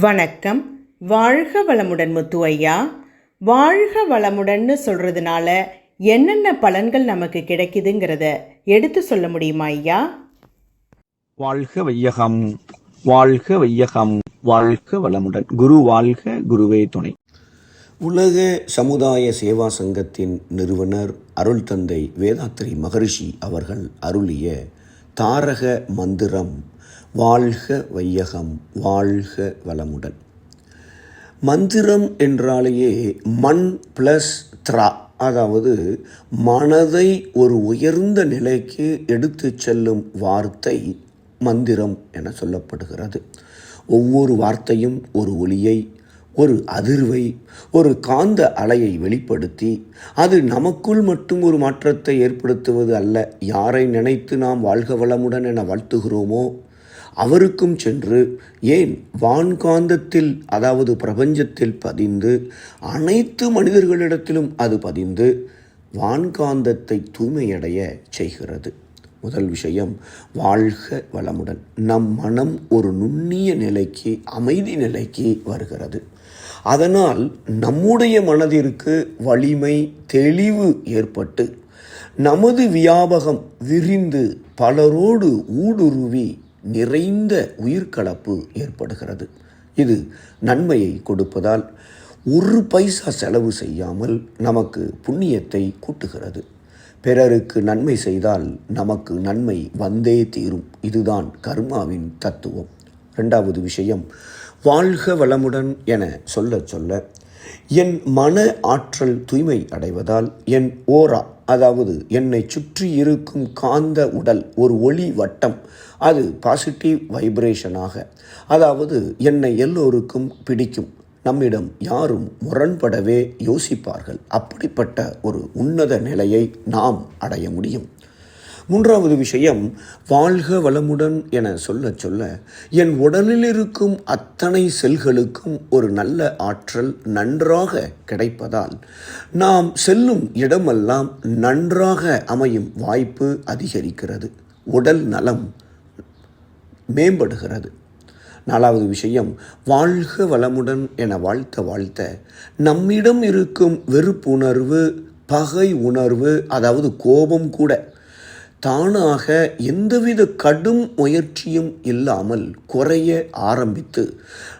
வணக்கம். வாழ்க வளமுடன் முத்து ஐயா வாழ்க வளமுடன்னு சொல்கிறதுனால என்னென்ன பலன்கள் நமக்கு கிடைக்குதுங்கிறத எடுத்து சொல்ல முடியுமா ஐயா? வாழ்க வையகம் வாழ்க வையகம் வாழ்க வளமுடன். குரு வாழ்க குருவே துணை. உலக சமுதாய சேவா சங்கத்தின் நிறுவனர் அருள் தந்தை வேதாத்ரி மகரிஷி அவர்கள் அருளிய தாரக மந்திரம் வாழ்க வையகம் வாழ்க வளமுடன். மந்திரம் என்றாலேயே மண் ப்ளஸ் த்ரா அதாவது மனதை ஒரு உயர்ந்த நிலைக்கு எடுத்துச் செல்லும் வார்த்தை மந்திரம் என சொல்லப்படுகிறது. ஒவ்வொரு வார்த்தையும் ஒரு ஒளியை ஒரு அதிர்வை ஒரு காந்த அலையை வெளிப்படுத்தி அது நமக்குள் மட்டும் ஒரு மாற்றத்தை ஏற்படுத்துவது அல்ல. யாரை நினைத்து நாம் வாழ்க வளமுடன் என வாழ்த்துகிறோமோ அவருக்கும் சென்று ஏன் வான்காந்தத்தில் அதாவது பிரபஞ்சத்தில் பதிந்து அனைத்து மனிதர்களிடத்திலும் அது பதிந்து வான்காந்தத்தை தூய்மையடைய செய்கிறது? முதல் விஷயம் வாழ்க வளமுடன். நம் மனம் ஒரு நுண்ணிய நிலைக்கு அமைதி நிலைக்கு வருகிறது. அதனால் நம்முடைய மனதிற்கு வலிமை தெளிவு ஏற்பட்டு நமது வியாபகம் விரிந்து பலரோடு ஊடுருவி நிறைந்த உயிர்கலப்பு ஏற்படுகிறது. இது நன்மையை கொடுப்பதால் ஒரு பைசா செலவு செய்யாமல் நமக்கு புண்ணியத்தை கூட்டுகிறது. பிறருக்கு நன்மை செய்தால் நமக்கு நன்மை வந்தே தீரும். இதுதான் கர்மாவின் தத்துவம். ரெண்டாவது விஷயம் வாழ்க வளமுடன் என சொல்ல சொல்ல என் மன ஆற்றல் தூய்மை அடைவதால் என் ஓரா அதாவது என்னை சுற்றி இருக்கும் காந்த உடல் ஒரு ஒளி வட்டம் அது பாசிட்டிவ் வைப்ரேஷனாக அதாவது என்னை எல்லோருக்கும் பிடிக்கும். நம்மிடம் யாரும் முரண்படவே யோசிப்பார்கள். அப்படிப்பட்ட ஒரு உன்னத நிலையை நாம் அடைய முடியும். மூன்றாவது விஷயம் வாழ்க வளமுடன் என சொல்ல சொல்ல என் உடலில் இருக்கும் அத்தனை செல்களுக்கும் ஒரு நல்ல ஆற்றல் நன்றாக கிடைப்பதால் நாம் செல்லும் இடமெல்லாம் நன்றாக அமையும் வாய்ப்பு அதிகரிக்கிறது. உடல் நலம் மேம்படுகிறது. நாலாவது விஷயம் வாழ்க வளமுடன் என வாழ்த்த வாழ்த்த நம்மிடம் இருக்கும் வெறுப்புணர்வு பகை உணர்வு அதாவது கோபம் கூட தானாக எந்தவித கடும் முயற்சியும் இல்லாமல் குறைய ஆரம்பித்து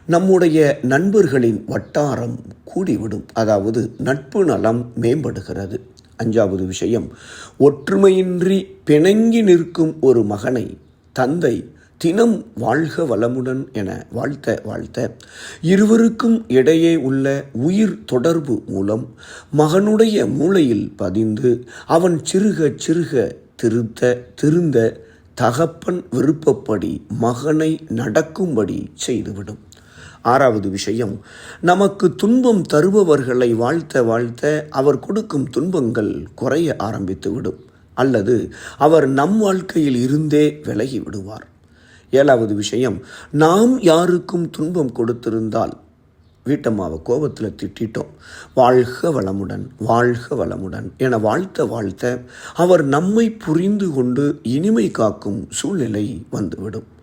நம்முடைய நண்பர்களின் வட்டாரம் கூடிவிடும். அதாவது நட்பு நலம் மேம்படுகிறது. அஞ்சாவது விஷயம் ஒற்றுமையின்றி பிணங்கி நிற்கும் ஒரு மகனை தந்தை தினம் வாழ்க வளமுடன் என வாழ்த்த வாழ்த்த இருவருக்கும் இடையே உள்ள உயிர் தொடர்பு மூலம் மகனுடைய மூளையில் பதிந்து அவன் சிறுக சிறுக திருத்த திருந்த தகப்பன் விருப்பப்படி மகனை நடக்கும்படி செய்துவிடும். ஆறாவது விஷயம் நமக்கு துன்பம் தருபவர்களை வாழ்த்த வாழ்த்த அவர் கொடுக்கும் துன்பங்கள் குறைய ஆரம்பித்துவிடும். அல்லது அவர் நம் வாழ்க்கையில் இருந்தே விலகி விடுவார். ஏழாவது விஷயம் நாம் யாருக்கும் துன்பம் கொடுத்திருந்தால் வீட்டம்மாவை கோபத்தில் திட்டிட்டோம். வாழ்க வளமுடன் வாழ்க வளமுடன் என வாழ்த்த வாழ்த்த அவர் நம்மை புரிந்து கொண்டு இனிமை காக்கும் சூழ்நிலை வந்துவிடும்.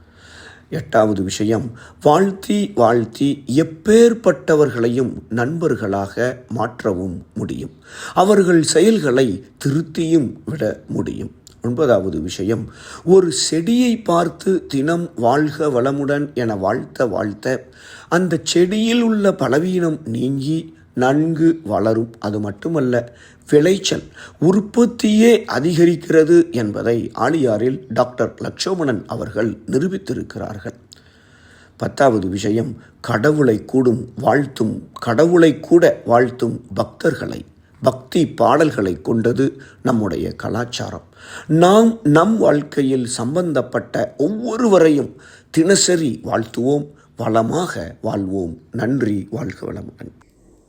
எட்டாவது விஷயம் வாழ்த்தி வாழ்த்தி எப்பேற்பட்டவர்களையும் நண்பர்களாக மாற்றவும் முடியும். அவர்கள் செயல்களை திருத்தியும் விட முடியும். ஒன்பதாவது விஷயம் ஒரு செடியை பார்த்து தினம் வாழ்க வளமுடன் என வாழ்த்த வாழ்த்த அந்த செடியில் உள்ள பலவீனம் நீங்கி நன்கு வளரும். அது மட்டுமல்ல விளைச்சல் உற்பத்தியே அதிகரிக்கிறது என்பதை ஆழியாரில் டாக்டர் லட்சுமணன் அவர்கள் நிரூபித்திருக்கிறார்கள். பத்தாவது விஷயம் கடவுளை கூடும் வாழ்த்தும் கடவுளை கூட வாழ்த்தும் பக்தர்களை. பக்தி பாடல்களை கொண்டது நம்முடைய கலாச்சாரம். நாம் நம் வாழ்க்கையில் சம்பந்தப்பட்ட ஒவ்வொருவரையும் தினசரி வாழ்த்துவோம். வளமாக வாழ்வோம். நன்றி வாழ்க வளமுடன்.